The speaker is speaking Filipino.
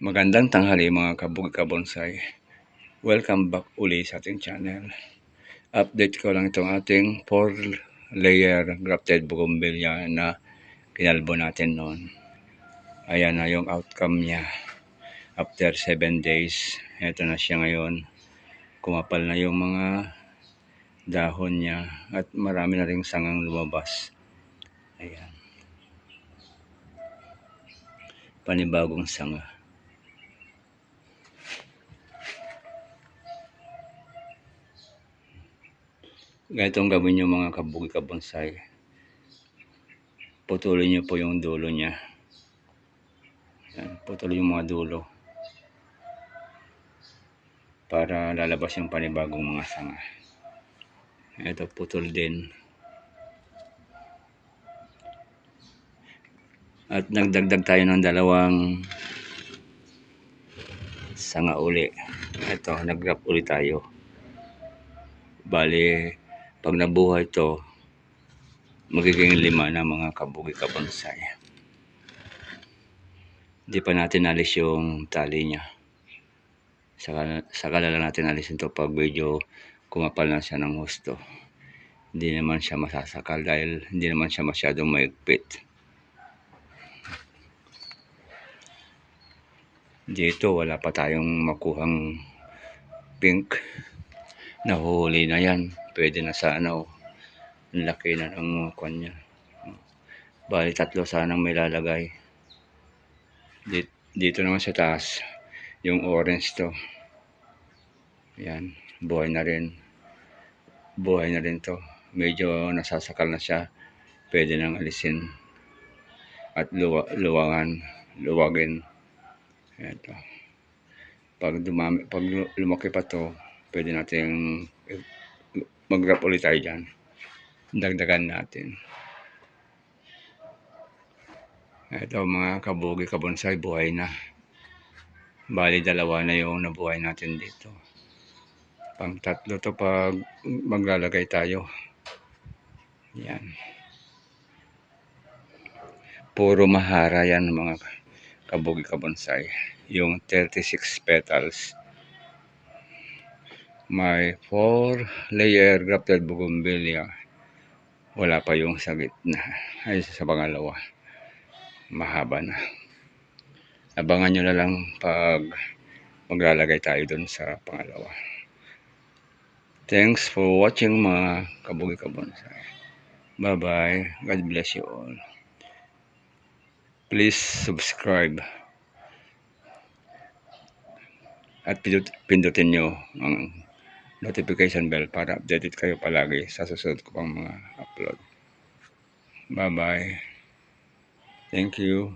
Magandang tanghali mga kabug kabonsay. Welcome back uli sa ating channel. Update ko lang itong ating 4 layer grafted bougainvillea na kinalbo natin noon. Ayan na yung outcome niya. After 7 days, ito na siya ngayon. Kumapal na yung mga dahon niya at marami na ring sangang lumabas. Ayan. Panibagong sanga. Ganitong gawin nyo mga kabugi kabonsay. Putulin nyo po yung dulo niya. Yan, putulin yung mga dulo. Para lalabas yung panibagong mga sanga. Ito putol din. At nagdagdag tayo ng dalawang sanga uli. Ito, nag-grab uli tayo. Bali, pag nabuhay to, magiging lima na mga kabugi kabonsay. Hindi pa natin alis yung tali niya. Saka, saka lang natin alisin to pag medyo kumapal na siya ng husto. Hindi naman siya masasakal dahil hindi naman siya masyadong maigpit. Dito wala pa tayong makuhang pink. Nahuhuli na yan. Pwede na sa ano. Ang laki na ng kwan niya. Bali tatlo sanang may lalagay. Dito, dito naman sa taas. Yung orange to. Yan. Buhay na rin. Buhay na rin to. Medyo nasasakal na siya. Pwede nang alisin. At luwa, luwangan. Luwagin. Ito. Pag dumami, pag lumaki pa to, pwede natin mag-wrap ulit tayo dyan. Dagdagan natin. Ito mga kabugi kabonsay, buhay na. Bali dalawa na yung nabuhay natin dito. Pang tatlo to pag maglalagay tayo. Yan. Puro mahara yan mga kabugi kabonsay. Yung 36 petals. May 4 layer grafted bougainvillea. Wala pa yung sa gitna. Ay sa pangalawa. Mahaba na. Abangan nyo na lang pag maglalagay tayo dun sa pangalawa. Thanks for watching mga kabugi kabonsay. Bye bye. God bless you all. Please subscribe. At pindut- pindutin nyo ang notification bell para updated kayo palagi sa susunod ko pang mga upload. Bye bye. Thank you.